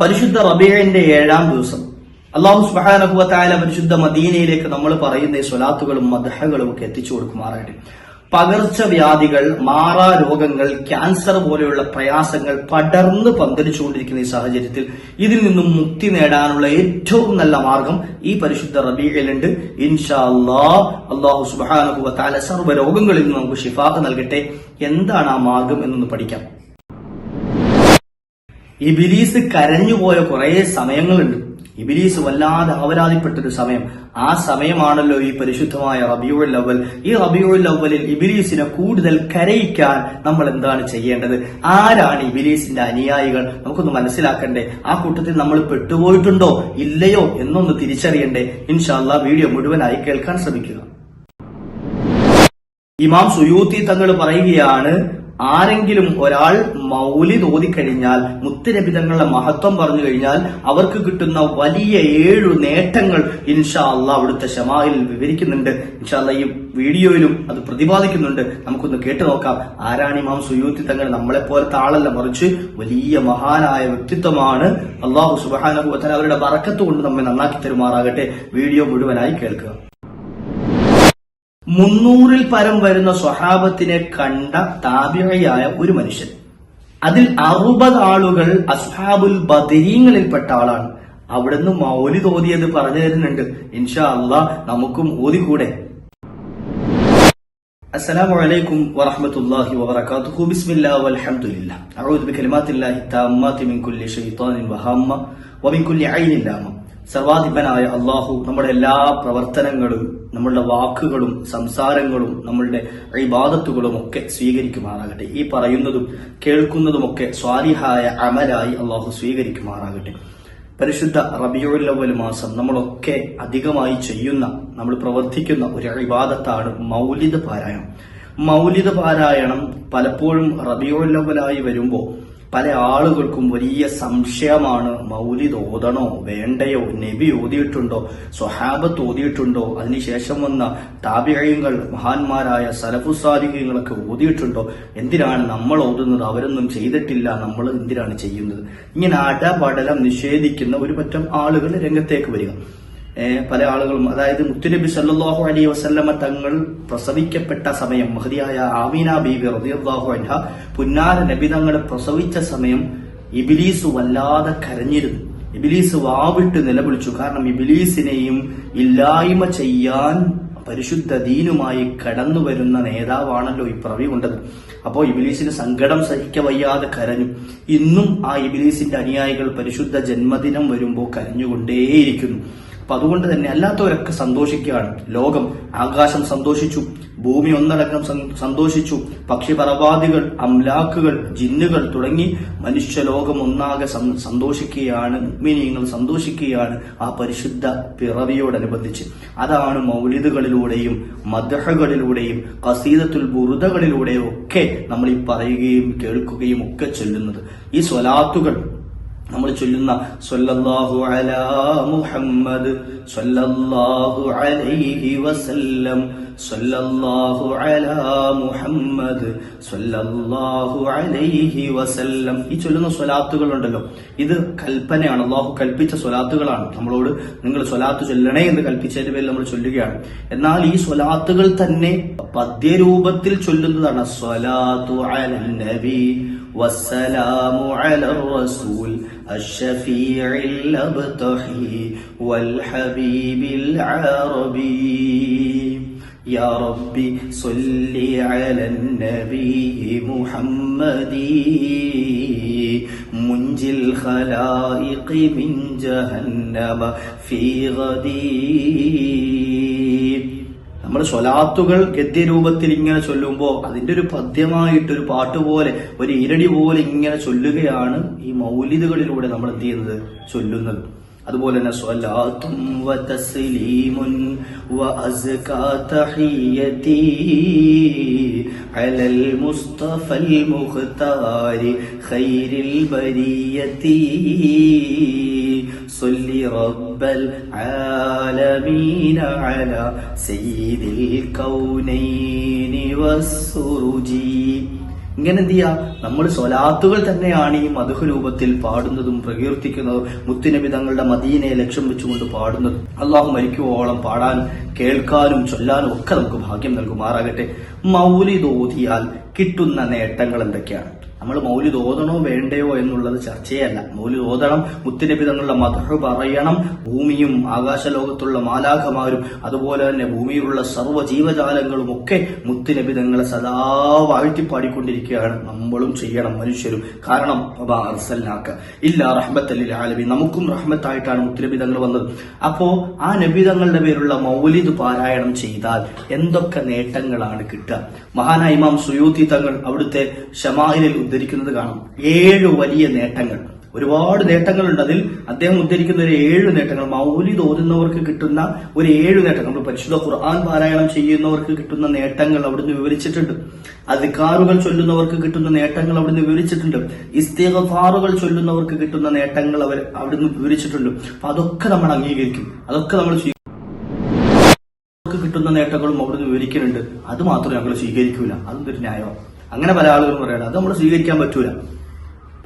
പരിശുദ്ധ റബീഴിന്റെ ഏഴാം ദിവസം. അള്ളാഹു സുബാനഹുവത്തായ പരിശുദ്ധ മദീനയിലേക്ക് നമ്മൾ പറയുന്ന ഈ സ്വലാത്തുകളും മദഹകളും ഒക്കെ എത്തിച്ചു കൊടുക്കുമാറായിട്ട്. പകർച്ചവ്യാധികൾ മാറാ രോഗങ്ങൾ ക്യാൻസർ പോലെയുള്ള പ്രയാസങ്ങൾ പടർന്ന് പന്തലിച്ചുകൊണ്ടിരിക്കുന്ന ഈ സാഹചര്യത്തിൽ ഇതിൽ നിന്നും മുക്തി നേടാനുള്ള ഏറ്റവും നല്ല മാർഗം ഈ പരിശുദ്ധ റബീഖയിലുണ്ട് ഇൻഷാ അള്ളാ അള്ളാഹു സുബാനഹുവത്താല സർവ രോഗങ്ങളിൽ നിന്ന് നമുക്ക് ഷിഫാഖ് നൽകട്ടെ. എന്താണ് ആ മാർഗം എന്നൊന്ന് പഠിക്കാം. ഇബിലീസ് കരഞ്ഞുപോയ കുറേ സമയങ്ങളുണ്ട്. ഇബിലീസ് വല്ലാതെ അവരാധിപ്പെട്ടൊരു സമയം. ആ സമയമാണല്ലോ ഈ പരിശുദ്ധമായ റബിയുൽ ലവൽ ഈ റബിയുൽ ലവലിൽ ഇബിലീസിനെ കൂടുതൽ കരയിക്കാൻ നമ്മൾ എന്താണ് ചെയ്യേണ്ടത്? ആരാണ് ഇബിലീസിന്റെ അനുയായികൾ? നമുക്കൊന്ന് മനസ്സിലാക്കണ്ടേ. ആ കൂട്ടത്തിൽ നമ്മൾ പെട്ടുപോയിട്ടുണ്ടോ? ഇല്ലയോ? എന്നൊന്ന് തിരിച്ചറിയണ്ടേ. ഇൻഷാല്ല വീഡിയോ മുഴുവനായി കേൾക്കാൻ ശ്രമിക്കുക. ഇമാം സുയൂത്തി തങ്ങൾ പറയുകയാണ് ആരെങ്കിലും ഒരാൾ മൗലി തോതിക്കഴിഞ്ഞാൽ മുത്തുരബിതങ്ങളുടെ തങ്ങളുടെ മഹത്വം പറഞ്ഞു കഴിഞ്ഞാൽ അവർക്ക് കിട്ടുന്ന വലിയ ഏഴു നേട്ടങ്ങൾ ഇൻഷാ അള്ളാഹ് അവിടുത്തെ ഷമായിൽ വിവരിക്കുന്നുണ്ട്. ഇൻഷാ അള്ളാഹ് ഈ വീഡിയോയിലും അത് പ്രതിപാദിക്കുന്നുണ്ട്. നമുക്കൊന്ന് കേട്ടു നോക്കാം. ആരാണ് ഇമാം സുയൂത്തി? തങ്ങൾ നമ്മളെ പോലത്തെ ആളല്ല. മറിച്ച് വലിയ മഹാനായ വ്യക്തിത്വമാണ് അള്ളാഹു സുബാനഹുവത്തൻ അവരുടെ വറക്കത്ത് കൊണ്ട് നമ്മെ നന്നാക്കി തരുമാറാകട്ടെ. വീഡിയോ മുഴുവനായി കേൾക്കുക. മുന്നൂറിൽ പരം വരുന്ന സ്വഹാബത്തിനെ കണ്ട താപിഴയായ ഒരു മനുഷ്യൻ അതിൽ അറുപത് ആളുകൾ അസ്ഹാബുൽ ബദരീങ്ങളിൽപ്പെട്ട ആളാണ് അവിടുന്ന് മൗലി തോതിയത് പറഞ്ഞു തരുന്നുണ്ട് ഇൻഷാ അള്ളാ നമുക്കും ഓതിക്കൂടെ السلام عليكم ورحمة الله وبركاته بسم الله والحمد لله أعوذ بكلمات الله التامات من كل شيطان وهامة ومن كل عين لامة സർവാധിപനായ അള്ളാഹു നമ്മുടെ എല്ലാ പ്രവർത്തനങ്ങളും നമ്മളുടെ വാക്കുകളും സംസാരങ്ങളും നമ്മളുടെ ഇബാദത്തുകളും ഒക്കെ സ്വീകരിക്കുമാറാകട്ടെ. ഈ പറയുന്നതും കേൾക്കുന്നതുമൊക്കെ സ്വാലിഹായ അമലായി അള്ളാഹു സ്വീകരിക്കുമാറാകട്ടെ. പരിശുദ്ധ റബിയുല്ലവൽ മാസം നമ്മളൊക്കെ അധികമായി ചെയ്യുന്ന നമ്മൾ പ്രവർത്തിക്കുന്ന ഒരു ഇബാദത്താണ് മൗലിദ് പാരായണം. മൗലിദ് പാരായണം പലപ്പോഴും റബിയുല്ലവലായി വരുമ്പോൾ പല ആളുകൾക്കും വലിയ സംശയമാണ് മൗലിദ് ഓതണോ വേണ്ടയോ നബി ഓതിയിട്ടുണ്ടോ സ്വഹാബത്ത് ഓതിയിട്ടുണ്ടോ അതിനുശേഷം വന്ന താപികയങ്ങൾ മഹാന്മാരായ സലഫുസാലിഹ്യങ്ങളൊക്കെ ഓതിയിട്ടുണ്ടോ എന്തിനാണ് നമ്മൾ ഓതുന്നത് അവരൊന്നും ചെയ്തിട്ടില്ല നമ്മൾ എന്തിനാണ് ചെയ്യുന്നത്? ഇങ്ങനെ അടപടലം നിഷേധിക്കുന്ന ഒരു പറ്റം ആളുകൾ രംഗത്തേക്ക് വരിക. പല ആളുകളും അതായത് മുത്തുനബി സല്ലാഹു അലൈഹി വസല്ലമ തങ്ങൾ പ്രസവിക്കപ്പെട്ട സമയം മഹതിയായ ആമീന ബീബി റബിയാഹു അൻഹ പുന്നാര നബി തങ്ങൾ പ്രസവിച്ച സമയം ഇബിലീസ് വല്ലാതെ കരഞ്ഞിരുന്നു. ഇബിലീസ് വാവിട്ട് നിലവിളിച്ചു. കാരണം ഇബിലീസിനെയും ഇല്ലായ്മ ചെയ്യാൻ പരിശുദ്ധ ദീനുമായി കടന്നു വരുന്ന നേതാവാണല്ലോ ഈ പ്രവി കൊണ്ടത്. അപ്പോ ഇബിലീസിന് സങ്കടം സഹിക്ക വയ്യാതെ കരഞ്ഞു. ഇന്നും ആ ഇബിലീസിന്റെ അനുയായികൾ പരിശുദ്ധ ജന്മദിനം വരുമ്പോൾ കരഞ്ഞുകൊണ്ടേയിരിക്കുന്നു. അപ്പൊ അതുകൊണ്ട് തന്നെ അല്ലാത്തവരൊക്കെ സന്തോഷിക്കുകയാണ്. ലോകം ആകാശം സന്തോഷിച്ചു ഭൂമി ഒന്നടക്കം സന്തോഷിച്ചു പക്ഷിപറവാദികൾ അംലാക്കുകൾ ജിന്നുകൾ തുടങ്ങി മനുഷ്യലോകം ഒന്നാകെ സന്തോഷിക്കുകയാണ് മിനിയങ്ങൾ സന്തോഷിക്കുകയാണ് ആ പരിശുദ്ധ പിറവിയോടനുബന്ധിച്ച്. അതാണ് മൗലിദുകളിലൂടെയും മദ്രഹകളിലൂടെയും കസീദത്തുൽ ബുറുദകളിലൂടെയും ഒക്കെ നമ്മൾ ഈ പറയുകയും കേൾക്കുകയും ഒക്കെ ചൊല്ലുന്നത്. ഈ സ്വലാത്തുകൾ നമ്മൾ ചൊല്ലുന്ന സല്ലല്ലാഹു അല മുഹമ്മദ് സല്ലല്ലാഹു അലൈഹി വസല്ലം സല്ലല്ലാഹു അല മുഹമ്മദ് സല്ലല്ലാഹു അലൈഹി വസല്ലം. ഈ ചൊല്ലുന്ന സ്വലാത്തുകൾ ഉണ്ടല്ലോ ഇത് കൽപ്പനയാണ്. അള്ളാഹു കൽപ്പിച്ച സ്വലാത്തുകളാണ്. നമ്മളോട് നിങ്ങൾ സ്വലാത്ത് ചൊല്ലണേ എന്ന് കൽപ്പിച്ചതിന്റെ പേരിൽ നമ്മൾ ചൊല്ലുകയാണ്. എന്നാൽ ഈ സ്വലാത്തുകൾ തന്നെ പദ്യരൂപത്തിൽ ചൊല്ലുന്നതാണ്. സ്വലാത്തു അല നബി വസ്സലാമു അല റസൂൽ. الشفيع الأبتحي والحبيب العربي. يا ربي صل على النبي محمد. منجي الخلائق من جهنم في غدي. നമ്മൾ സ്വലാത്തുകൾ ഗദ്യരൂപത്തിൽ ഇങ്ങനെ ചൊല്ലുമ്പോൾ അതിന്റെ ഒരു പദ്യമായിട്ട് ഒരു പാട്ട് പോലെ ഒരു ഇരടി പോലെ ഇങ്ങനെ ചൊല്ലുകയാണ് ഈ മൗലിദുകളിലൂടെ നമ്മൾ എന്ത് ചെയ്യുന്നത്? ചൊല്ലുന്നത്. അതുപോലെ തന്നെ സ്വലാത്തും വ അലൽ മുസ്തഫൽ മുഖ്താരി ഖൈരിൽ ബരിയതി صل رب العالمين على سيد الكونين والسرج ഇങ്ങനെ എന്ത് ചെയ്യാ നമ്മൾ സ്വലാത്തുകൾ തന്നെയാണ് ഈ മധുഹ രൂപത്തിൽ പാടുന്നതും പ്രകീർത്തിക്കുന്നതും മുത്തുനബി തങ്ങളുടെ മദീനയെ ലക്ഷ്യം വെച്ചുകൊണ്ട് പാടുന്നതും അള്ളാഹു മരിക്കുവോളം പാടാനും കേൾക്കാനും ചൊല്ലാനും ഒക്കെ നമുക്ക് ഭാഗ്യം നൽകുമാറാകട്ടെ മൗലിദ് ഓതിയാൽ കിട്ടുന്ന നേട്ടങ്ങൾ എന്തൊക്കെയാണ് നമ്മൾ മൗലി ഓതണോ വേണ്ടയോ എന്നുള്ളത് ചർച്ചയല്ല. മൗലി ഓതണം മുത്തുനബി തങ്ങളുടെ മധു പറയണം ഭൂമിയും ആകാശലോകത്തുള്ള മാലാഖമാരും അതുപോലെ തന്നെ ഭൂമിയിലുള്ള സർവ ജീവജാലങ്ങളും ഒക്കെ മുത്തുനബി തങ്ങളെ സദാ വാഴ്ത്തിപ്പാടിക്കൊണ്ടിരിക്കുകയാണ്. നമ്മളും ചെയ്യണം മനുഷ്യരും. കാരണം അർസൽനാക്ക ഇല്ല റഹ്മത്തല്ലിൽ ആലമി നമുക്കും റഹ്മത്തായിട്ടാണ് മുത്തുനബി തങ്ങൾ വന്നത്. അപ്പോ ആ നബി തങ്ങളുടെ പേരുള്ള മൗലിദ് പാരായണം ചെയ്താൽ എന്തൊക്കെ നേട്ടങ്ങളാണ് കിട്ടുക? മഹാനായിമാം സുയൂത്തി തങ്ങൾ അവിടുത്തെ ഷമാഹിലിൽ ഉദ്ധരിക്കുന്നത് കാണാം. ഏഴ് വലിയ നേട്ടങ്ങൾ. ഒരുപാട് നേട്ടങ്ങളുണ്ട്. അതിൽ അദ്ദേഹം ഉദ്ധരിക്കുന്ന ഒരു ഏഴ് നേട്ടങ്ങൾ. മൗലി ഓതുന്നവർക്ക് കിട്ടുന്ന ഒരു ഏഴ് നേട്ടങ്ങൾ. നമ്മൾ പരിശുദ്ധ ഖുർആൻ പാരായണം ചെയ്യുന്നവർക്ക് കിട്ടുന്ന നേട്ടങ്ങൾ അവിടുന്ന് വിവരിച്ചിട്ടുണ്ട്. അധികാറുകൾ ചൊല്ലുന്നവർക്ക് കിട്ടുന്ന നേട്ടങ്ങൾ അവിടുന്ന് വിവരിച്ചിട്ടുണ്ട്. ഇസ്തിഗഫാറുകൾ ചൊല്ലുന്നവർക്ക് കിട്ടുന്ന നേട്ടങ്ങൾ അവർ അവിടുന്ന് വിവരിച്ചിട്ടുണ്ട്. അപ്പൊ അതൊക്കെ നമ്മൾ അംഗീകരിക്കും. അതൊക്കെ നമ്മൾ കിട്ടുന്ന നേട്ടങ്ങളും അവിടുന്ന് വിവരിക്കുന്നുണ്ട്. അത് മാത്രമേ ഞങ്ങൾ സ്വീകരിക്കൂല. അതൊന്നും ന്യായമാണ് അങ്ങനെ പല ആളുകളും പറയണം. അത് നമ്മൾ സ്വീകരിക്കാൻ പറ്റൂല.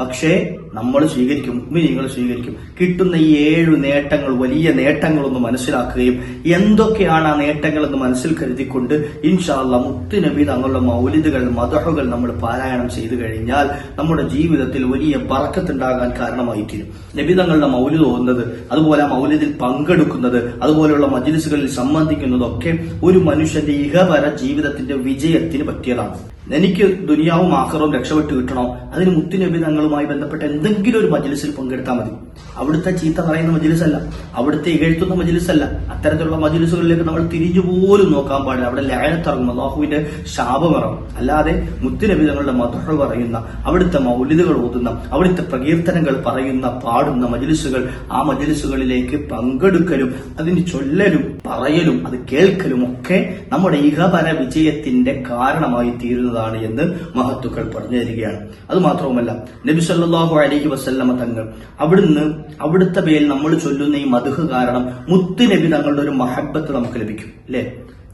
പക്ഷേ നമ്മൾ സ്വീകരിക്കും നിങ്ങൾ സ്വീകരിക്കും. കിട്ടുന്ന ഈ ഏഴ് നേട്ടങ്ങൾ വലിയ നേട്ടങ്ങളൊന്ന് മനസ്സിലാക്കുകയും എന്തൊക്കെയാണ് ആ നേട്ടങ്ങൾ എന്ന് മനസ്സിൽ കരുതിക്കൊണ്ട് ഇൻഷാല്ല മുത്തുനബി തങ്ങളുടെ മൗലിദുകൾ മതഹുകൾ നമ്മൾ പാരായണം ചെയ്തു കഴിഞ്ഞാൽ നമ്മുടെ ജീവിതത്തിൽ വലിയ പറക്കത്തുണ്ടാകാൻ കാരണമായി തീരും നബി തങ്ങളുടെ മൗലിദ് തോന്നുന്നത് അതുപോലെ ആ മൗലിദിൽ പങ്കെടുക്കുന്നത് അതുപോലെയുള്ള മജ്ലിസുകളിൽ സംബന്ധിക്കുന്നതൊക്കെ ഒരു മനുഷ്യന്റെ ഇഹപര ജീവിതത്തിന്റെ വിജയത്തിന് പറ്റിയതാണ്. എനിക്ക് ദുനിയാവും ആഹ്റവും രക്ഷപ്പെട്ട് കിട്ടണോ? അതിന് മുത്തുനബി തങ്ങളുമായി ബന്ധപ്പെട്ട എന്തെങ്കിലും ഒരു മജ്ലിസിൽ പങ്കെടുത്താൽ മതി. അവിടുത്തെ ചീത്ത പറയുന്ന മജ്ലിസല്ല. അവിടുത്തെ ഇകഴ്ത്തുന്ന മജ്ലിസല്ല. അത്തരത്തിലുള്ള മജ്ലിസുകളിലേക്ക് നമ്മൾ തിരിഞ്ഞുപോലും നോക്കാൻ പാടില്ല. അവിടെ ലായനത്തിറങ്ങും. അള്ളാഹുവിന്റെ ശാപമിറങ്ങും. അല്ലാതെ മുത്തുനബി തങ്ങളുടെ മധുഹ പറയുന്ന അവിടുത്തെ മൗലിദുകൾ ഓതുന്ന അവിടുത്തെ പ്രകീർത്തനങ്ങൾ പറയുന്ന പാടുന്ന മജ്ലിസുകൾ ആ മജ്ലിസുകളിലേക്ക് പങ്കെടുക്കലും അതിന് ചൊല്ലലും പറയലും അത് കേൾക്കലും ഒക്കെ നമ്മുടെ ഇഹപര വിജയത്തിന്റെ കാരണമായി തീരുന്നതാണ് എന്ന് മഹത്തുക്കൾ പറഞ്ഞു തരികയാണ് അത് മാത്രവുമല്ല നബി സല്ലല്ലാഹു അലൈഹി വസല്ലമ തങ്ങൾ അവിടുന്ന് അവിടുത്തെ പേരിൽ നമ്മൾ ചൊല്ലുന്ന ഈ മധുഹ് കാരണം മുത്ത് നബി തങ്ങളുടെ ഒരു മഹബത്ത് നമുക്ക് ലഭിക്കും അല്ലെ?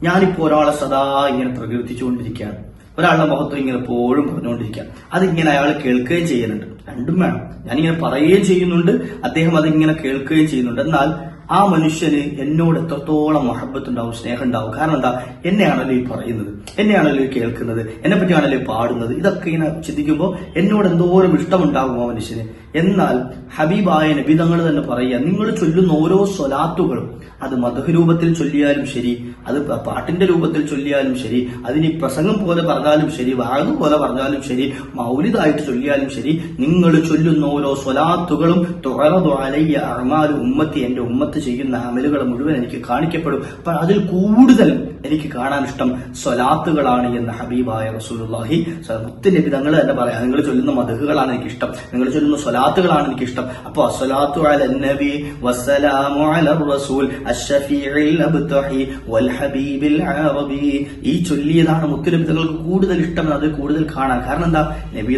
ഞാനിപ്പോ ഒരാളെ സദാ ഇങ്ങനെ പ്രകീർത്തിച്ചുകൊണ്ടിരിക്കുകയാണ്. ഒരാളുടെ മഹത്വം ഇങ്ങനെ എപ്പോഴും പറഞ്ഞുകൊണ്ടിരിക്കുക അതിങ്ങനെ അയാൾ കേൾക്കുകയും ചെയ്യുന്നുണ്ട്. രണ്ടും വേണം. ഞാനിങ്ങനെ പറയുകയും ചെയ്യുന്നുണ്ട് അദ്ദേഹം അതിങ്ങനെ കേൾക്കുകയും ചെയ്യുന്നുണ്ട്. എന്നാൽ ആ മനുഷ്യന് എന്നോട് എത്രത്തോളം മഹബത്ത് ഉണ്ടാവും സ്നേഹം ഉണ്ടാവും കാരണം എന്താ? എന്നെയാണല്ലോ ഈ പറയുന്നത്. എന്നെയാണല്ലോ ഈ കേൾക്കുന്നത്. എന്നെ പറ്റിയാണല്ലോ പാടുന്നത്. ഇതൊക്കെ ഇങ്ങനെ ചിന്തിക്കുമ്പോൾ എന്നോട് എന്തോരം ഇഷ്ടമുണ്ടാകും ആ മനുഷ്യന്? എന്നാൽ ഹബീബായ നബി തങ്ങൾ തന്നെ പറയുക നിങ്ങൾ ചൊല്ലുന്ന ഓരോ സ്വലാത്തുകളും അത് മധു രൂപത്തിൽ ചൊല്ലിയാലും ശരി അത് പാട്ടിന്റെ രൂപത്തിൽ ചൊല്ലിയാലും ശരി അതിന് പ്രസംഗം പോലെ പറഞ്ഞാലും ശരി വാഗ് പോലെ പറഞ്ഞാലും ശരി മൗലിതായിട്ട് ചൊല്ലിയാലും ശരി നിങ്ങൾ ചൊല്ലുന്ന ഓരോ സ്വലാത്തുകളും തുറതു അലയ്യ അർമാലു ഉമ്മത്തി എന്റെ ഉമ്മത്ത് ചെയ്യുന്ന അമലുകൾ മുഴുവൻ എനിക്ക് കാണിക്കപ്പെടും. അതിൽ കൂടുതൽ എനിക്ക് കാണാൻ ഇഷ്ടം സ്വലാത്തുകളാണ് എന്ന് ഹബീബായ റസൂലുള്ളാഹി മുത്തനബി തങ്ങൾ തന്നെ പറയാം നിങ്ങൾ ചൊല്ലുന്ന മധുഹുകളാണ് എനിക്ക് ഇഷ്ടം നിങ്ങൾ ചൊല്ലുന്ന സ്വലാത്തുകളാണ് എനിക്ക് ഇഷ്ടം അപ്പൊ അല വസ്സലാമു അല റസൂൽ വൽ ഹബീബിൽ അറബി. ഈ ചൊല്ലിയതാണ് മുത്തനബി കൂടുതൽ ഇഷ്ടം അത് കൂടുതൽ കാണാൻ. കാരണം എന്താ? നബി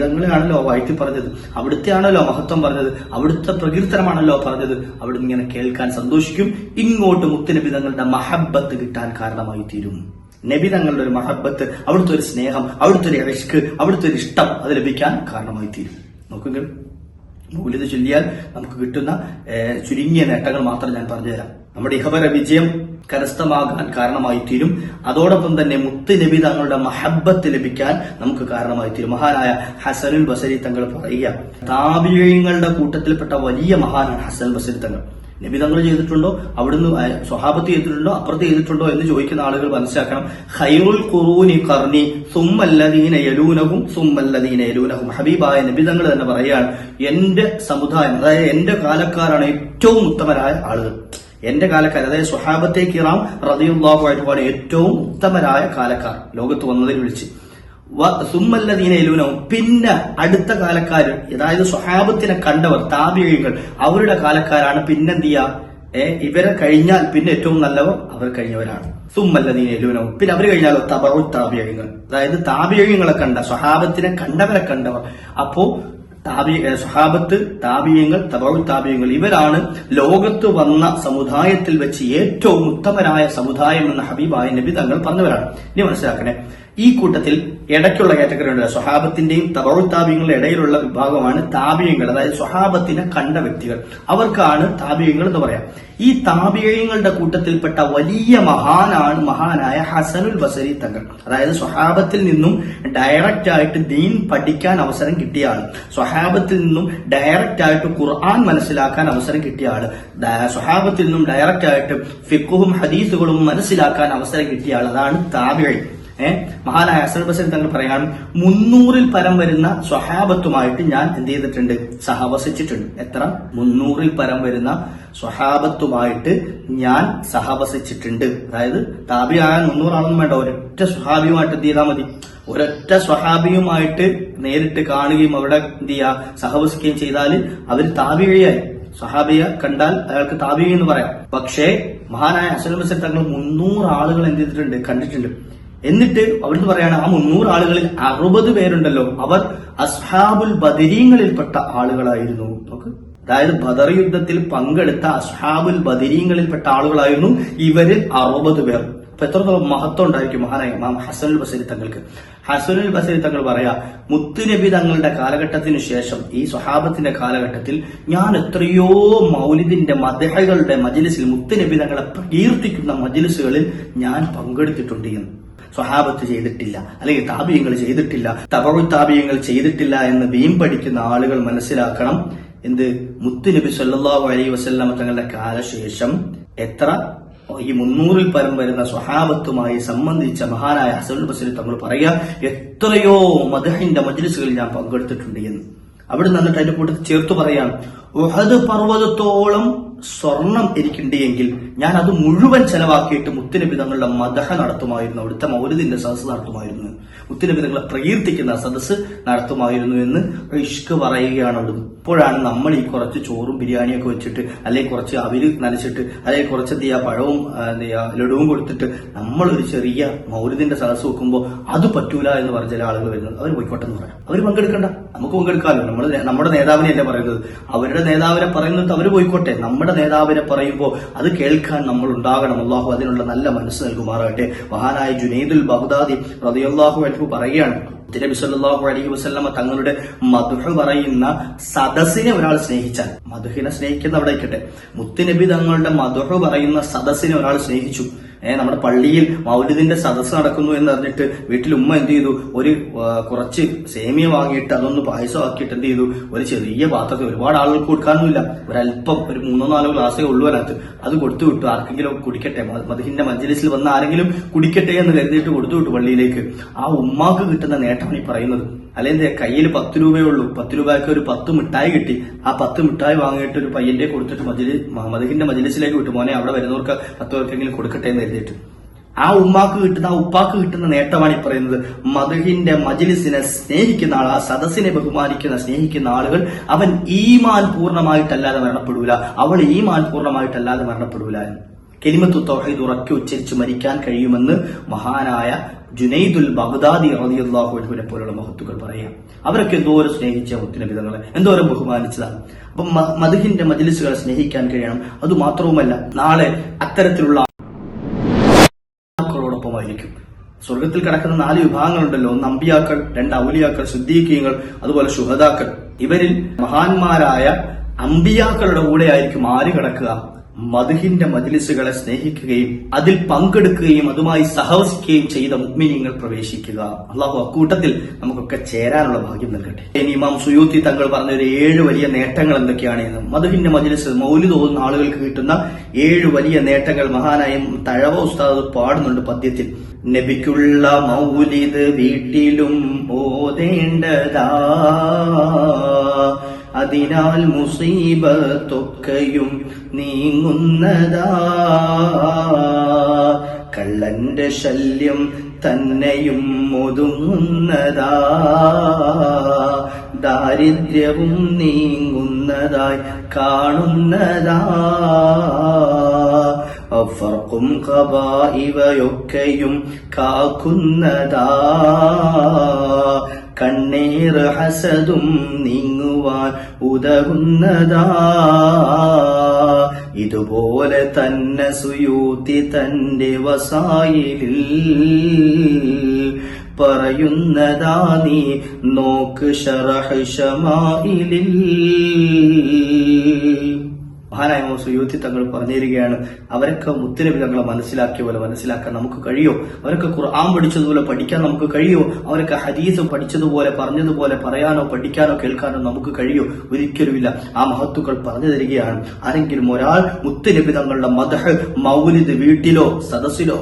വായിച്ചു പറഞ്ഞത്. അവിടുത്തെ ആണല്ലോ മഹത്വം പറഞ്ഞത്. അവിടുത്തെ പ്രകീർത്തനമാണല്ലോ പറഞ്ഞത്. അവിടുന്ന് ഇങ്ങനെ കേൾക്കാൻ സന്തോഷിക്കും. ഇങ്ങോട്ട് മുത്തുനബിതങ്ങളുടെ മഹബത്ത് കിട്ടാൻ കാരണമായി തീരും. നബി തങ്ങളുടെ ഒരു മഹബത്ത് അവിടുത്തെ ഒരു സ്നേഹം അവിടുത്തെ ഒരു ഇഷ്ക് അവിടുത്തെ ഒരു ഇഷ്ടം അത് ലഭിക്കാൻ കാരണമായി തീരും. നോക്കുമെങ്കിൽ മൂല്യത ചൊല്ലിയാൽ നമുക്ക് കിട്ടുന്ന ചുരുങ്ങിയ നേട്ടങ്ങൾ മാത്രം ഞാൻ പറഞ്ഞുതരാം. നമ്മുടെ ഇഹപര വിജയം കരസ്ഥമാകാൻ കാരണമായി തീരും അതോടൊപ്പം തന്നെ മുത്ത് നബി തങ്ങളുടെ മഹബത്ത് ലഭിക്കാൻ നമുക്ക് കാരണമായി തീരും മഹാനായ ഹസനുൽ ബസരി തങ്ങൾ പറയുക താപിഴയങ്ങളുടെ കൂട്ടത്തിൽപ്പെട്ട വലിയ മഹാനാണ് ഹസൻ ബസരി തങ്ങൾ. നബി തങ്ങൾ ചെയ്തിട്ടുണ്ടോ? അവിടുന്ന് സ്വഹാബത്ത് ചെയ്തിട്ടുണ്ടോ? അപ്പുറത്ത് ചെയ്തിട്ടുണ്ടോ എന്ന് ചോദിക്കുന്ന ആളുകൾ മനസ്സിലാക്കണം. ഹൈറുൽ ഖുറൂനി കർണി സുമ്മല്ലദീന യലൂനഹും സുമ്മല്ലദീന യലൂനഹും. ഹബീബായ നബി തങ്ങൾ തന്നെ പറയുകയാണ് എന്റെ സമുദായം അതായത് എന്റെ കാലക്കാരാണ് ഏറ്റവും ഉത്തമരായ ആളുകൾ. എന്റെ കാലക്കാർ അതായത് സ്വഹാബത്തെ കിറാം ആയിട്ടുമാണ് ഏറ്റവും ഉത്തമരായ കാലക്കാർ. ലോകത്ത് വന്നതിൽ വിളിച്ച്. വ- സുമ്മല്ലദീന യലൂനഹും പിന്നെ അടുത്ത കാലക്കാർ അതായത് സ്വഹാബത്തിനെ കണ്ടവർ താപികൾ അവരുടെ കാലക്കാരാണ് പിന്നെന്ത് ചെയ്യുക ഏ ഇവരെ കഴിഞ്ഞാൽ പിന്നെ ഏറ്റവും നല്ലവർ അവർ കഴിഞ്ഞവരാണ്. സുമ്മല്ലദീന എലുവിനവും പിന്നെ അവർ കഴിഞ്ഞാലോ? തബറു താപിയങ്ങൾ അതായത് താപിയങ്ങളെ കണ്ട സ്വഹാബത്തിനെ കണ്ടവരെ കണ്ടവർ. അപ്പോ ഏ, സ്വഹാബത്ത് താബിയങ്ങൾ തബറു താബിയങ്ങൾ ഇവരാണ് ലോകത്ത് വന്ന സമുദായത്തിൽ വെച്ച് ഏറ്റവും ഉത്തമരായ സമുദായം എന്ന ഹബീബായ നബി തങ്ങൾ പറഞ്ഞവരാണ്. ഇനി മനസ്സിലാക്കണേ. ഈ കൂട്ടത്തിൽ ഇടയ്ക്കുള്ള കാറ്റഗറി ഉണ്ട് സ്വഹാബത്തിന്റെയും തബഴുത്താബിയങ്ങളുടെ ഇടയിലുള്ള വിഭാഗമാണ് താബിയങ്ങൾ. അതായത് സ്വഹാബത്തിനെ കണ്ട വ്യക്തികൾ. അവർക്കാണ് താബിയങ്ങൾ എന്ന് പറയാം. ഈ താബിയങ്ങളുടെ കൂട്ടത്തിൽപ്പെട്ട വലിയ മഹാനാണ് മഹാനായ ഹസനുൽ ബസരി തങ്ങൾ. അതായത് സ്വഹാബത്തിൽ നിന്നും ഡയറക്റ്റ് ആയിട്ട് ദീൻ പഠിക്കാൻ അവസരം കിട്ടിയ ആൾ സ്വഹാബത്തിൽ നിന്നും ഡയറക്റ്റ് ആയിട്ട് ഖുർആൻ മനസ്സിലാക്കാൻ അവസരം കിട്ടിയ ആൾ സ്വഹാബത്തിൽ നിന്നും ഡയറക്റ്റ് ആയിട്ട് ഫിക്കുഹും ഹദീസുകളും മനസ്സിലാക്കാൻ അവസരം കിട്ടിയ ആൾ അതാണ് താബിഴി ഏഹ് മഹാനായ ഹസൻ ബസൻ തങ്ങൾ പറയുകയാണ് മുന്നൂറിൽ പരം വരുന്ന സ്വഹാബത്തുമായിട്ട് ഞാൻ എന്ത് ചെയ്തിട്ടുണ്ട്? സഹവസിച്ചിട്ടുണ്ട്. എത്ര? മുന്നൂറിൽ പരം വരുന്ന സ്വഹാബത്തുമായിട്ട് ഞാൻ സഹവസിച്ചിട്ടുണ്ട്. അതായത് താബിയായ മുന്നൂറാണെന്നും വേണ്ട ഒരൊറ്റ സ്വഹാബിയുമായിട്ട് എന്ത് ചെയ്താൽ മതി. ഒരൊറ്റ സ്വഹാബിയുമായിട്ട് നേരിട്ട് കാണുകയും അവിടെ എന്ത് ചെയ്യുക സഹവസിക്കുകയും ചെയ്താൽ അവർ താപിഴയായി സഹാബിയെ കണ്ടാൽ അയാൾക്ക് താബി എന്ന് പറയാം. പക്ഷേ മഹാനായ ബസരി തങ്ങൾ മുന്നൂറ് ആളുകൾ എന്ത് ചെയ്തിട്ടുണ്ട്? കണ്ടിട്ടുണ്ട്. എന്നിട്ട് അവിടുന്ന് പറയാണ് ആ മുന്നൂറ് ആളുകളിൽ അറുപത് പേരുണ്ടല്ലോ. അവർ അസ്ഹാബുൽ ബദരീങ്ങളിൽപ്പെട്ട ആളുകളായിരുന്നു. നോക്ക്. അതായത് ബദർ യുദ്ധത്തിൽ പങ്കെടുത്ത അസ്ഹാബുൽ ബദരീങ്ങളിൽപ്പെട്ട ആളുകളായിരുന്നു ഇവരിൽ അറുപത് പേർ. അപ്പൊ എത്രത്തോളം മഹത്വം ഉണ്ടായിരിക്കും മഹാനായ മാം ഹസനുൽ ബസരി തങ്ങൾക്ക്. ഹസനുൽ ബസരി തങ്ങൾ പറയാ മുത്തുനബി തങ്ങളുടെ കാലഘട്ടത്തിന് ശേഷം ഈ സ്വഹാബത്തിന്റെ കാലഘട്ടത്തിൽ ഞാൻ എത്രയോ മൗലിദിന്റെ മദഹകളുടെ മജിലിസിൽ മുത്തുനബി തങ്ങളെ കീർത്തിക്കുന്ന മജിലിസുകളിൽ ഞാൻ പങ്കെടുത്തിട്ടുണ്ട് എന്ന്. സ്വഹാബത്ത് ചെയ്തിട്ടില്ല അല്ലെങ്കിൽ താപീയങ്ങൾ ചെയ്തിട്ടില്ല തപഴു താപീയങ്ങൾ ചെയ്തിട്ടില്ല എന്ന് വീം പഠിക്കുന്ന ആളുകൾ മനസ്സിലാക്കണം. എന്ത്? മുത്തുനബി സല്ലല്ലാഹു അലൈഹി വസല്ലമ തങ്ങളുടെ കാലശേഷം എത്ര? ഈ മുന്നൂറിൽ പരം വരുന്ന സ്വഹാബത്തുമായി സംബന്ധിച്ച മഹാനായ ഹസനുൽ ബസരി തങ്ങൾ പറയുക എത്രയോ മദഹിന്റെ മജ്ലിസുകളിൽ ഞാൻ പങ്കെടുത്തിട്ടുണ്ട് എന്ന്. അവിടെ നിന്നിട്ട് അതിന്റെ കൂട്ടത്തിൽ ചേർത്ത് പറയാം ഉഹദ് പർവതത്തോളം സ്വർണം എനിക്കുണ്ട് എങ്കിൽ ഞാൻ അത് മുഴുവൻ ചെലവാക്കിയിട്ട് മുത്തുനബി തങ്ങളുടെ മദഹ നടത്തുമായിരുന്നു അവിടുത്തെ മൗലിദിന്റെ സദസ് നടത്തുമായിരുന്നു. മുത്തുനബി തങ്ങളെ പ്രകീർത്തിക്കുന്ന സദസ് നടത്തുമായിരുന്നു എന്ന് ഇഷ്ക് പറയുകയാണ്. അവിടെ ഇപ്പോഴാണ് നമ്മൾ ഈ കുറച്ച് ചോറും ബിരിയാണിയൊക്കെ വെച്ചിട്ട് അല്ലെങ്കിൽ കുറച്ച് അവർ നനച്ചിട്ട് അല്ലെങ്കിൽ കുറച്ച് എന്ത് പഴവും ലഡുവും കൊടുത്തിട്ട് നമ്മൾ ഒരു ചെറിയ മൗലിദിന്റെ സദസ് വെക്കുമ്പോൾ അത് പറ്റൂല എന്ന് പറഞ്ഞ ചില ആളുകൾ വരുന്നത് അവർ പോയിക്കോട്ടെ എന്ന് പറയാം. അവർ പങ്കെടുക്കണ്ട. നമുക്ക് പങ്കെടുക്കാമല്ലോ. നമ്മൾ നമ്മുടെ നേതാവിനെയല്ലേ പറയുന്നത്? അവരുടെ നേതാവിനെ പറയുന്നത് അവർ പോയിക്കോട്ടെ. നമ്മുടെ നേതാവിനെ പറയുമ്പോൾ അത് കേൾക്കാൻ നമ്മൾ ഉണ്ടാകണം. അള്ളാഹു അതിനുള്ള നല്ല മനസ്സ് നൽകുമാറാകട്ടെ. മഹാനായ ജുനൈദുൽ ബഗ്ദാദി റളിയല്ലാഹു അൻഹു പറയുകയാണ് നബി സല്ലല്ലാഹു അലൈഹി വസല്ലമ തങ്ങളുടെ മധുഹ പറയുന്ന സദസ്സിനെ ഒരാൾ സ്നേഹിച്ചാൽ മധുഹിനെ സ്നേഹിക്കുന്ന അവിടെ ഇരിക്കട്ടെ. മുത്തുനബി തങ്ങളുടെ മധുഹ പറയുന്ന സദസ്സിനെ ഒരാൾ സ്നേഹിച്ചു. ഏഹ് നമ്മുടെ പള്ളിയിൽ മൗലിദിന്റെ സദസ് നടക്കുന്നു എന്ന് പറഞ്ഞിട്ട് വീട്ടിൽ ഉമ്മ എന്ത് ചെയ്തു? ഒരു കുറച്ച് സേമിയ വാങ്ങിയിട്ട് അതൊന്ന് പായസമാക്കിയിട്ട് എന്ത് ചെയ്തു? ഒരു ചെറിയ പാത്രത്തിൽ ഒരുപാട് ആളുകൾക്ക് കൊടുക്കാനൊന്നുമില്ല. ഒരല്പം ഒരു മൂന്നോ നാലോ ഗ്ലാസ്സേ ഉള്ളൂ അതിനകത്ത്. അത് കൊടുത്തു വിട്ടു. ആർക്കെങ്കിലും കുടിക്കട്ടെ. മധുഹിന്റെ മജ്ലിസിൽ വന്ന ആരെങ്കിലും കുടിക്കട്ടെ എന്ന് കരുതിയിട്ട് കൊടുത്തു വിട്ടു പള്ളിയിലേക്ക്. ആ ഉമ്മാക്ക് കിട്ടുന്ന നേട്ടമാണ് ഈ പറയുന്നത്. അല്ലെങ്കിൽ കയ്യിൽ പത്ത് രൂപയേ ഉള്ളൂ. പത്ത് രൂപയ്ക്ക് ഒരു പത്ത് മിഠായി കിട്ടി. ആ പത്ത് മിഠായി വാങ്ങിയിട്ട് ഒരു പയ്യന്റെ കൊടുത്തിട്ട് മജിലി മദഹിന്റെ മജിലിസിലേക്ക് വിട്ടു. മോനെ അവിടെ വരുന്നവർക്ക് പത്ത് പേർക്കെങ്കിലും കൊടുക്കട്ടെ എന്ന് എഴുതിയിട്ട്. ആ ഉമ്മാക്ക് കിട്ടുന്ന ആ ഉപ്പാക്ക് കിട്ടുന്ന നേട്ടമാണ് ഈ പറയുന്നത്. മധുഹിന്റെ മജിലിസിനെ സ്നേഹിക്കുന്ന ആൾ ആ സദസ്സിനെ ബഹുമാനിക്കുന്ന സ്നേഹിക്കുന്ന ആളുകൾ അവൻ ഈമാൻ പൂർണമായിട്ടല്ലാതെ മരണപ്പെടൂല. അവൾ ഈമാൻ പൂർണമായിട്ടല്ലാതെ മരണപ്പെടൂല എന്ന്. കെലിമത്തു തൗഹീദ് ഉറക്കി ഉച്ചരിച്ച് മരിക്കാൻ കഴിയുമെന്ന് മഹാനായ ജുനൈദുൽ ബഗ്ദാദി അൻഹുവിനെ പോലുള്ള മഹത്തുക്കൾ പറയാം. അവരൊക്കെ എന്തോരം സ്നേഹിച്ച മുത്തുനബിതങ്ങളെ എന്തോരം ബഹുമാനിച്ചതാണ് അപ്പം മധുഹിന്റെ മജിലിസുകളെ സ്നേഹിക്കാൻ കഴിയണം. അതുമാത്രവുമല്ല നാളെ അത്തരത്തിലുള്ള ആയിരിക്കും. സ്വർഗത്തിൽ കിടക്കുന്ന നാല് വിഭാഗങ്ങളുണ്ടല്ലോ. ഒന്ന് അമ്പിയാക്കൾ രണ്ട് ഔലിയാക്കൾ സിദ്ദീഖീങ്ങൾ അതുപോലെ ശുഹദാക്കൾ. ഇവരിൽ മഹാന്മാരായ അമ്പിയാക്കളുടെ കൂടെ ആയിരിക്കും ആര് കിടക്കുക? മധുഹിന്റെ മജ്ലിസുകളെ സ്നേഹിക്കുകയും അതിൽ പങ്കെടുക്കുകയും അതുമായി സഹവസിക്കുകയും ചെയ്ത മുഗ്മിനിങ്ങൾ പ്രവേശിക്കുക. അള്ളാഹു അക്കൂട്ടത്തിൽ നമുക്കൊക്കെ ചേരാനുള്ള ഭാഗ്യം നൽകട്ടെ. ഇനി ഇമാം സുയൂത്തി തങ്ങൾ പറഞ്ഞ ഒരു ഏഴ് വലിയ നേട്ടങ്ങൾ എന്തൊക്കെയാണ്? എന്ന് മധുഹിന്റെ മജ്ലിസ് മൗലി തോന്നുന്ന ആളുകൾക്ക് കിട്ടുന്ന ഏഴ് വലിയ നേട്ടങ്ങൾ മഹാനായ തഴവ ഉസ്താദ് പാടുന്നുണ്ട് പദ്യത്തിൽ. നബിക്കുള്ള മൗലിദ് വീട്ടിലും ഓതേണ്ടതാ അതിനാൽ മുസീബത്തൊക്കെയും നീങ്ങുന്നതാ. കള്ളന്റെ ശല്യം തന്നെയും ഒതുങ്ങുന്നതാ. ദാരിദ്ര്യവും നീങ്ങുന്നതായി കാണുന്നതാ. ഫർക്കും കബാ ഇവയൊക്കെയും കാക്കുന്നതാ. കണ്ണീർ ഹസതും നീങ്ങുവാൻ ഉതകുന്നതാ. ഇതുപോലെ തന്നെ സുയൂത്തി തന്റെ വസായിലിൽ പറയുന്നതാ നീ നോക്ക് ഷറഹ് ഷമായിലിൽ മഹാനായ സുയൂത്തി തങ്ങൾ പറഞ്ഞിരിക്കുകയാണ് അവരൊക്കെ മുത്തനബി തങ്ങളെ മനസ്സിലാക്കിയ പോലെ മനസ്സിലാക്കാൻ നമുക്ക് കഴിയോ? അവരൊക്കെ ഖുർആൻ പഠിച്ചതുപോലെ പഠിക്കാൻ നമുക്ക് കഴിയോ? അവരൊക്കെ ഹദീസ് പഠിച്ചതുപോലെ പറഞ്ഞതുപോലെ പറയാനോ പഠിക്കാനോ കേൾക്കാനോ നമുക്ക് കഴിയോ? ഒരിക്കലുമില്ല. ആ മഹത്തുക്കൾ പറഞ്ഞു തരികയാണ് ആരെങ്കിലും ഒരാൾ മുത്തനബി തങ്ങളുടെ മതഹ് മൗലിദ് വീട്ടിലോ സദസ്സിലോ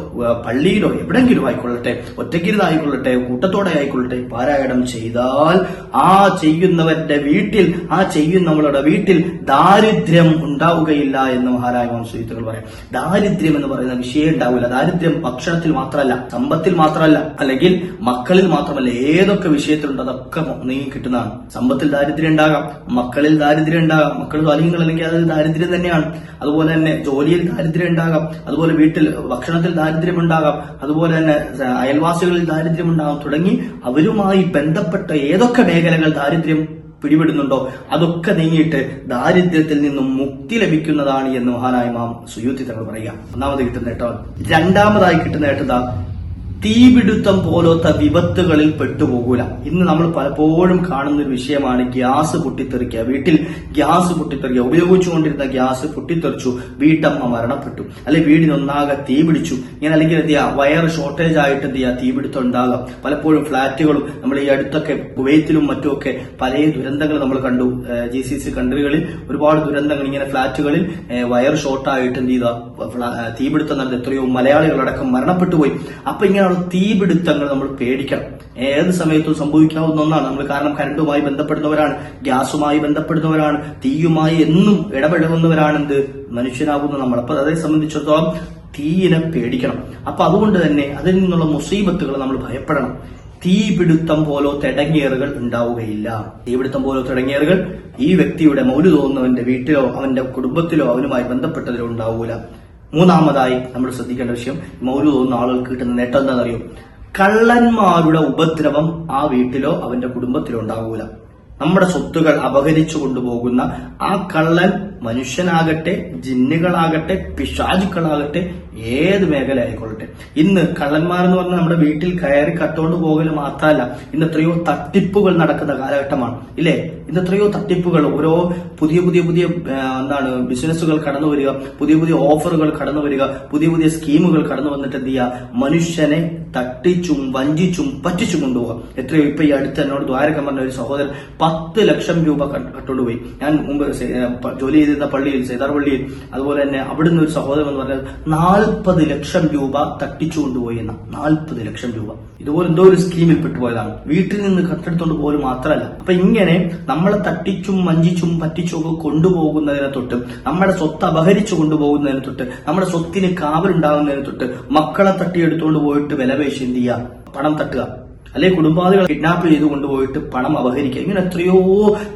പള്ളിയിലോ എവിടെങ്കിലും ആയിക്കൊള്ളട്ടെ ഒറ്റയ്ക്കിരുന്നായിക്കൊള്ളട്ടെ കൂട്ടത്തോടെ ആയിക്കൊള്ളട്ടെ പാരായണം ചെയ്താൽ ആ ചെയ്യുന്നവരുടെ വീട്ടിൽ ആ ചെയ്യുന്നവളുടെ വീട്ടിൽ ദാരിദ്ര്യം ഉണ്ടാവുകയില്ല എന്ന് മഹാരായ വംശയുക്തകൾ പറയാം. ദാരിദ്ര്യം എന്ന് പറയുന്ന വിഷയം ഉണ്ടാവില്ല. ദാരിദ്ര്യം ഭക്ഷണത്തിൽ മാത്രമല്ല സമ്പത്തിൽ മാത്രമല്ല അല്ലെങ്കിൽ മക്കളിൽ മാത്രമല്ല ഏതൊക്കെ വിഷയത്തിലുണ്ട് അതൊക്കെ നീങ്ങി കിട്ടുന്നതാണ്. സമ്പത്തിൽ ദാരിദ്ര്യം ഉണ്ടാകാം മക്കളിൽ ദാരിദ്ര്യം ഉണ്ടാകാം മക്കൾ സ്വാധീനങ്ങൾ അല്ലെങ്കിൽ അത് ദാരിദ്ര്യം തന്നെയാണ്. അതുപോലെ തന്നെ ജോലിയിൽ ദാരിദ്ര്യം ഉണ്ടാകാം അതുപോലെ വീട്ടിൽ ഭക്ഷണത്തിൽ ദാരിദ്ര്യം ഉണ്ടാകാം അതുപോലെ തന്നെ അയൽവാസികളിൽ ദാരിദ്ര്യം ഉണ്ടാകാം തുടങ്ങി അവരുമായി ബന്ധപ്പെട്ട ഏതൊക്കെ മേഖലകൾ ദാരിദ്ര്യം പിടിപെടുന്നുണ്ടോ? അതൊക്കെ നീങ്ങിയിട്ട് ദാരിദ്ര്യത്തിൽ നിന്നും മുക്തി ലഭിക്കുന്നതാണ് എന്ന് മഹാനായ മാം സുയൂത്തി തങ്ങൾ പറയുക. ഒന്നാമത് കിട്ടുന്ന നേട്ടം രണ്ടാമതായി കിട്ടുന്ന തീപിടുത്തം പോലത്തെ വിപത്തുകളിൽ പെട്ടുപോകൂല. ഇന്ന് നമ്മൾ പലപ്പോഴും കാണുന്ന ഒരു വിഷയമാണ് ഗ്യാസ് പൊട്ടിത്തെറിക്കുക. വീട്ടിൽ ഗ്യാസ് പൊട്ടിത്തെറിക്കുക. ഉപയോഗിച്ചുകൊണ്ടിരുന്ന ഗ്യാസ് പൊട്ടിത്തെറിച്ചു. വീട്ടമ്മ മരണപ്പെട്ടു. അല്ലെങ്കിൽ വീടിനൊന്നാകെ തീ പിടിച്ചു. ഇങ്ങനെ അല്ലെങ്കിൽ എന്ത് ചെയ്യുക വയർ ഷോർട്ടേജ് ആയിട്ട് എന്ത് ചെയ്യുക തീപിടുത്തം ഉണ്ടാകാം. പലപ്പോഴും ഫ്ളാറ്റുകളും നമ്മൾ ഈ അടുത്തൊക്കെ കുവൈത്തിലും മറ്റുമൊക്കെ പല ദുരന്തങ്ങൾ നമ്മൾ കണ്ടു. ജി സി സി കൺട്രികളിൽ ഒരുപാട് ദുരന്തങ്ങൾ ഇങ്ങനെ ഫ്ളാറ്റുകളിൽ വയർ ഷോർട്ടായിട്ട് എന്ത് ചെയ്ത? തീപിടുത്തം നടന്ന എത്രയോ മലയാളികളടക്കം മരണപ്പെട്ടു പോയി അപ്പൊ ഇങ്ങനെയുള്ള തീപിടുത്തങ്ങൾ നമ്മൾ പേടിക്കണം. ഏത് സമയത്തും സംഭവിക്കാവുന്ന ഒന്നാണ്. നമ്മൾ കാരണം കരണ്ടുമായി ബന്ധപ്പെടുന്നവരാണ് ഗ്യാസുമായി ബന്ധപ്പെടുന്നവരാണ് തീയുമായി എന്നും ഇടപഴകുന്നവരാണ് എന്ത് മനുഷ്യനാകുന്ന നമ്മൾ. അപ്പൊ അതേ സംബന്ധിച്ചിടത്തോളം തീയിനെ പേടിക്കണം. അപ്പൊ അതുകൊണ്ട് തന്നെ അതിൽ നിന്നുള്ള മുസീബത്തുകൾ നമ്മൾ ഭയപ്പെടണം. തീപിടുത്തം പോലോ തെടങ്ങേറുകൾ ഉണ്ടാവുകയില്ല. തീപിടുത്തം പോലോ തെടങ്ങേറുകൾ ഈ വ്യക്തിയുടെ മൗലു തോന്നുന്നവന്റെ വീട്ടിലോ അവന്റെ കുടുംബത്തിലോ അവനുമായി ബന്ധപ്പെട്ടതിലോ ഉണ്ടാവൂല. മൂന്നാമതായി നമ്മൾ ശ്രദ്ധിക്കേണ്ട വിഷയം മൗലൂ തോന്നുന്ന ആളുകൾക്ക് കിട്ടുന്ന നേട്ടം എന്താണെന്നറിയോ? കള്ളന്മാരുടെ ഉപദ്രവം ആ വീട്ടിലോ അവന്റെ കുടുംബത്തിലോ ഉണ്ടാവൂല. നമ്മുടെ സ്വത്തുകൾ അപഹരിച്ചു കൊണ്ടുപോകുന്ന ആ കള്ളൻ മനുഷ്യനാകട്ടെ ജിന്നുകളാകട്ടെ പിശാചുക്കളാകട്ടെ ഏത് മേഖല ആയിക്കൊള്ളട്ടെ ഇന്ന് കള്ളന്മാരെന്ന് പറഞ്ഞാൽ നമ്മുടെ വീട്ടിൽ കയറി കട്ടുകൊണ്ട് പോകൽ മാത്രമല്ല ഇന്ന് എത്രയോ തട്ടിപ്പുകൾ നടക്കുന്ന കാലഘട്ടമാണ്. ഇല്ലേ? ഇന്ന് എത്രയോ തട്ടിപ്പുകൾ ഓരോ പുതിയ പുതിയ പുതിയ എന്താണ് ബിസിനസ്സുകൾ കടന്നു വരിക പുതിയ പുതിയ ഓഫറുകൾ കടന്നു വരിക പുതിയ പുതിയ സ്കീമുകൾ കടന്നു വന്നിട്ട് എന്ത് ചെയ്യുക? മനുഷ്യനെ തട്ടിച്ചും വഞ്ചിച്ചും പറ്റിച്ചും കൊണ്ടുപോകാം എത്രയോ ഇപ്പൊ ഈ അടുത്ത് എന്നോട് ദ്വാരകം പറഞ്ഞ ഒരു സഹോദരൻ പത്ത് ലക്ഷം രൂപ കട്ട്- കട്ടുകൊണ്ടുപോയി. ഞാൻ മുമ്പ് ജോലി ചെയ്തിരുന്ന പള്ളിയിൽ സൈതാർ പള്ളിയിൽ അതുപോലെ തന്നെ അവിടുന്ന് ഒരു സഹോദരൻ എന്ന് പറഞ്ഞത് നാൽപ്പത് ലക്ഷം രൂപ തട്ടിച്ചു കൊണ്ടുപോയി എന്ന. നാൽപ്പത് ലക്ഷം രൂപ. ഇതുപോലെ എന്തോ ഒരു സ്കീമിൽ പെട്ടുപോയതാണ്. വീട്ടിൽ നിന്ന് കട്ടെടുത്തോണ്ട് പോലും മാത്രമല്ല അപ്പൊ ഇങ്ങനെ നമ്മളെ തട്ടിച്ചും വഞ്ചിച്ചും പറ്റിച്ചും കൊണ്ടുപോകുന്നതിനെ തൊട്ട് നമ്മുടെ സ്വത്ത് അപഹരിച്ചു കൊണ്ടുപോകുന്നതിനെ തൊട്ട് നമ്മുടെ സ്വത്തിന് കാവലുണ്ടാകുന്നതിനെ തൊട്ട് മക്കളെ തട്ടിയെടുത്തുകൊണ്ട് പോയിട്ട് വിലപേശി എന്ത് ചെയ്യുക പണം തട്ടുക. അല്ലെ കുടുംബാദികൾ കിഡ്നാപ്പ് ചെയ്ത് കൊണ്ടുപോയിട്ട് പണം അപഹരിക്കുക. ഇങ്ങനെ എത്രയോ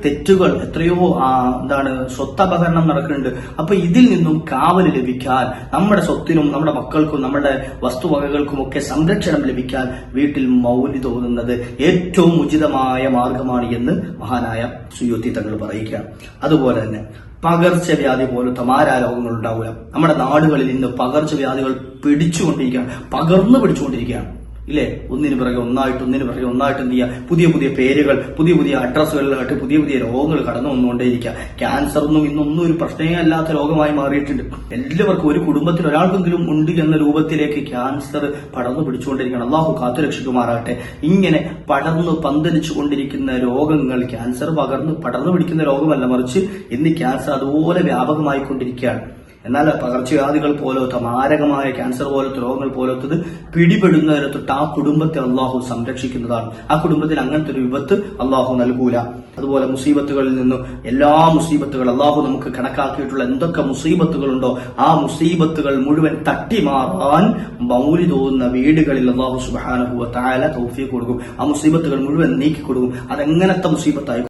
തെറ്റുകൾ എത്രയോ എന്താണ് സ്വത്ത് അപഹരണം നടക്കുന്നുണ്ട്. അപ്പൊ ഇതിൽ നിന്നും കാവൽ ലഭിക്കാൻ നമ്മുടെ സ്വത്തിനും നമ്മുടെ മക്കൾക്കും നമ്മുടെ വസ്തുവകകൾക്കും ഒക്കെ സംരക്ഷണം ലഭിക്കാൻ വീട്ടിൽ മൗലി തോന്നുന്നത് ഏറ്റവും ഉചിതമായ മാർഗമാണ് എന്ന് മഹാനായ സുയോത്തി തങ്ങൾ പറയുകയാണ്. അതുപോലെ തന്നെ പകർച്ചവ്യാധി പോലത്തെ മാരാരോഗങ്ങൾ ഉണ്ടാവില്ല നമ്മുടെ നാടുകളിൽ ഇന്ന് പകർച്ചവ്യാധികൾ പിടിച്ചുകൊണ്ടിരിക്കുകയാണ് പകർന്നു പിടിച്ചുകൊണ്ടിരിക്കുകയാണ്. ഇല്ലേ? ഒന്നിന് പിറകെ ഒന്നായിട്ട് ഒന്നിന് പിറകെ ഒന്നായിട്ട് എന്ത് ചെയ്യുക പുതിയ പുതിയ പേരുകൾ പുതിയ പുതിയ അഡ്രസ്സുകളിലായിട്ട് പുതിയ പുതിയ രോഗങ്ങൾ കടന്നു വന്നുകൊണ്ടേയിരിക്കുക. ക്യാൻസർ ഒന്നും ഇന്നൊന്നും ഒരു പ്രശ്നമേ അല്ലാത്ത രോഗമായി മാറിയിട്ടുണ്ട്. എല്ലാവർക്കും ഒരു കുടുംബത്തിൽ ഒരാൾക്കെങ്കിലും ഉണ്ട് എന്ന രൂപത്തിലേക്ക് ക്യാൻസർ പടർന്നു പിടിച്ചുകൊണ്ടിരിക്കണം അള്ളാഹു കാത്തുരക്ഷിക്കുമാറാകട്ടെ ഇങ്ങനെ പടർന്നു പന്തലിച്ചു കൊണ്ടിരിക്കുന്ന രോഗങ്ങൾ ക്യാൻസർ പകർന്ന് പടർന്നു പിടിക്കുന്ന രോഗമല്ല മറിച്ച് ഇന്ന് ക്യാൻസർ അതുപോലെ വ്യാപകമായി കൊണ്ടിരിക്കുകയാണ് എന്നാൽ പകർച്ചവ്യാധികൾ പോലത്തെ മാരകമായ ക്യാൻസർ പോലത്തെ രോഗങ്ങൾ പോലത്തത് പിടിപെടുന്നതിനെ തൊട്ട് ആ കുടുംബത്തെ അള്ളാഹു സംരക്ഷിക്കുന്നതാണ്. ആ കുടുംബത്തിൽ അങ്ങനത്തെ ഒരു വിപത്ത് അള്ളാഹു നൽകൂല. അതുപോലെ മുസീബത്തുകളിൽ നിന്നും എല്ലാ മുസീബത്തുകൾ അള്ളാഹു നമുക്ക് കണക്കാക്കിയിട്ടുള്ള എന്തൊക്കെ മുസീബത്തുകളുണ്ടോ ആ മുസീബത്തുകൾ മുഴുവൻ തട്ടിമാറാൻ മൗലി തോന്നുന്ന വീടുകളിൽ അള്ളാഹു സുബാനുഭവ താല തൗഫീഖ് കൊടുക്കും. ആ മുസീബത്തുകൾ മുഴുവൻ നീക്കി കൊടുക്കും അതെങ്ങനത്തെ മുസീബത്തായി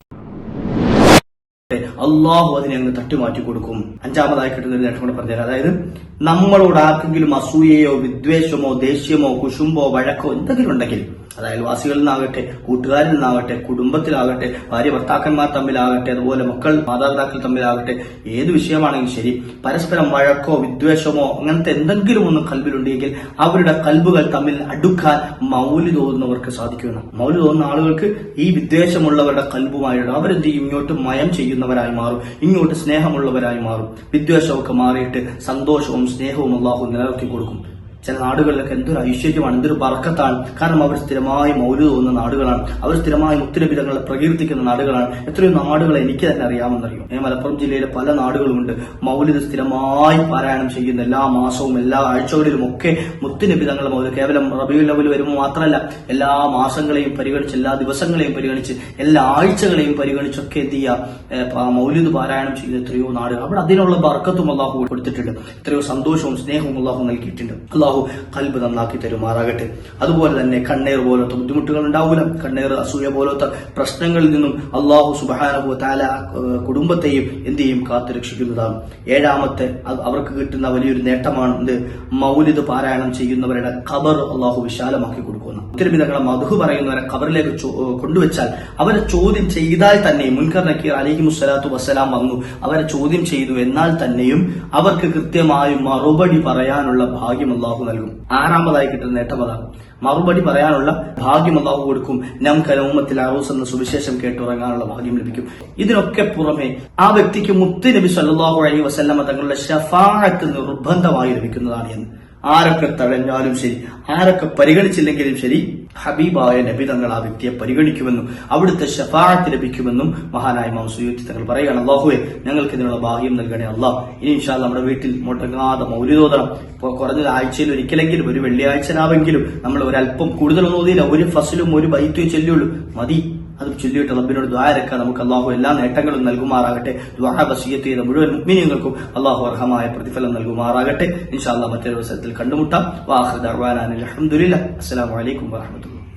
അള്ളാഹു അതിനെ അങ്ങ് തട്ടിമാറ്റി കൊടുക്കും. അഞ്ചാമതായി കിട്ടുന്ന ഒരു നേട്ടം കൂടെ പറഞ്ഞുതരാം. അതായത് നമ്മളോട് ആർക്കെങ്കിലും അസൂയയോ വിദ്വേഷമോ ദേഷ്യമോ കുശുമ്പോ വഴക്കോ എന്തെങ്കിലും ഉണ്ടെങ്കിൽ അത് അയൽവാസികളിൽ നിന്നാകട്ടെ കൂട്ടുകാരിൽ നിന്നാകട്ടെ കുടുംബത്തിലാകട്ടെ ഭാര്യ ഭർത്താക്കന്മാർ തമ്മിലാകട്ടെ അതുപോലെ മക്കൾ മാതാപിതാക്കൾ തമ്മിലാകട്ടെ ഏത് വിഷയമാണെങ്കിലും ശരി പരസ്പരം വഴക്കോ വിദ്വേഷമോ അങ്ങനത്തെ എന്തെങ്കിലും ഒന്ന് കൽബിലുണ്ടെങ്കിൽ അവരുടെ കൽബുകൾ തമ്മിൽ അടുക്കാൻ മൗലി തോന്നുന്നവർക്ക് സാധിക്കുന്നു മൗലി തോന്നുന്ന ആളുകൾക്ക് ഈ വിദ്വേഷമുള്ളവരുടെ കൽബുമായിട്ട് അവരെന്ത് ഇങ്ങോട്ട് മയം ചെയ്യുന്നവരായി മാറും ഇങ്ങോട്ട് സ്നേഹമുള്ളവരായി മാറും. വിദ്വേഷമൊക്കെ മാറിയിട്ട് സന്തോഷവും സ്നേഹവും അള്ളാഹു നിലനിർത്തി കൊടുക്കും. ചില നാടുകളിലൊക്കെ എന്തൊരു ഐശ്വര്യമാണ് എന്തൊരു ബർക്കത്താണ്. കാരണം അവർ സ്ഥിരമായി മൗലു തോന്നുന്ന നാടുകളാണ്. അവർ സ്ഥിരമായി മുത്തുലഭിതങ്ങളെ പ്രകീർത്തിക്കുന്ന നാടുകളാണ്. എത്രയോ നാടുകൾ എനിക്ക് തന്നെ അറിയാമെന്നറിയും. മലപ്പുറം ജില്ലയിലെ പല നാടുകളുമുണ്ട്. മൗലിദ് സ്ഥിരമായി പാരായണം ചെയ്യുന്ന എല്ലാ മാസവും എല്ലാ ആഴ്ചകളിലും ഒക്കെ മുത്തുലഭിതങ്ങൾ മൗലിദ് കേവലം റബിയുൽ ലെവൽ വരുമ്പോൾ മാത്രമല്ല എല്ലാ മാസങ്ങളെയും പരിഗണിച്ച് എല്ലാ ദിവസങ്ങളെയും പരിഗണിച്ച് എല്ലാ ആഴ്ചകളെയും പരിഗണിച്ചൊക്കെ എന്ത് ചെയ്യുക മൗലിദ് പാരായണം ചെയ്യുന്ന എത്രയോ നാടുകൾ. അവിടെ അതിനുള്ള ബർക്കത്തും അള്ളാഹു കൊടുത്തിട്ടുണ്ട്. എത്രയോ സന്തോഷവും സ്നേഹവും അള്ളാഹു നൽകിയിട്ടുണ്ട്. അള്ളാഹു കൽബ് നന്നാക്കി തരുമാറാകട്ടെ. അതുപോലെ തന്നെ കണ്ണേർ പോലത്തെ ബുദ്ധിമുട്ടുകൾ ഉണ്ടാവില്ല കണ്ണേർ അസൂയ പോലത്തെ പ്രശ്നങ്ങളിൽ നിന്നും അള്ളാഹു സുബാനഹു താല കുടുംബത്തെയും എന്ത് കാത്തുരക്ഷിക്കുന്നതാണ്. കാത്തു രക്ഷിക്കുന്നതാണ് ഏഴാമത്തെ അവർക്ക് കിട്ടുന്ന വലിയൊരു നേട്ടമാണ് എന്ത് മൗലിദ് പാരായണം ചെയ്യുന്നവരുടെ ഖബർ അള്ളാഹു വിശാലമാക്കി കൊടുക്കുന്നു. തങ്ങളെ മധു പറയുന്നവരെ ഖബറിലേക്ക് കൊണ്ടുവച്ചാൽ അവരെ ചോദ്യം ചെയ്താൽ തന്നെ മുൻകർ നക്കീർ അലിഹി മുസ്സലാത്തു വസ്സലാം വന്നു. അവരെ ചോദ്യം ചെയ്തു എന്നാൽ തന്നെയും അവർക്ക് കൃത്യമായും മറുപടി പറയാനുള്ള ഭാഗ്യം അള്ളാഹു നൽകും. ആറാമതായി കിട്ടുന്ന നേട്ടം അതാണ് മറുപടി പറയാനുള്ള ഭാഗ്യം അള്ളാഹു കൊടുക്കും. നം കലോമത്തിൽ അറൂസ് എന്ന സുവിശേഷം കേട്ടുറങ്ങാനുള്ള ഭാഗ്യം ലഭിക്കും. ഇതിനൊക്കെ പുറമെ ആ വ്യക്തിക്ക് മുത്ത് നബി സല്ലാഹു അലൈഹി വസല്ലമ തങ്ങളുടെ ഷഫാഅത്ത് നിർബന്ധമായി ലഭിക്കുന്നതാണ് എന്ന്. ആരൊക്കെ തഴഞ്ഞാലും ശരി ആരൊക്കെ പരിഗണിച്ചില്ലെങ്കിലും ശരി ഹബീബായ നബി തങ്ങൾ ആ വ്യക്തിയെ പരിഗണിക്കുമെന്നും അവിടുത്തെ ഷഫാഅത്ത് ലഭിക്കുമെന്നും മഹാനായ മാം തങ്ങൾ പറയുകയാണ്. അള്ളാഹുവെ ഞങ്ങൾക്ക് ഇതിനുള്ള ഭാഗ്യം നൽകണേ അള്ളാഹ് ഇനി ഇൻഷാൽ നമ്മുടെ വീട്ടിൽ മുടങ്ങാതെ മൗലിതോദനം ഇപ്പോൾ കുറഞ്ഞത് ആഴ്ചയിൽ ഒരിക്കലെങ്കിലും ഒരു വെള്ളിയാഴ്ചനാവെങ്കിലും നമ്മൾ ഒരല്പം കൂടുതലൊന്നും ഓതിയില്ല. ഒരു ഫസലും ഒരു ബൈത്തും ചൊല്ലിയുള്ളൂ. മതി. അത് ചൊല്ലിയിട്ട് റബ്ബിനോട് ദ്വാരക്ക നമുക്ക് അള്ളാഹു എല്ലാ നേട്ടങ്ങളും നൽകുമാറാകട്ടെ. ദ്വാഹ ബസിയത്ത് ചെയ്ത മുഴുവൻ മുഗ്മിനിയങ്ങൾക്കും അള്ളാഹു അർഹമായ പ്രതിഫലം നൽകുമാറാകട്ടെ. ഇൻഷാല്ലാ മറ്റൊരു അവസരത്തിൽ കണ്ടുമുട്ടാം. വാഹ് ദർവാനാൻ അലഹമുല്ല അസ്സലാമു അലൈക്കും വാഹമത്തുള്ള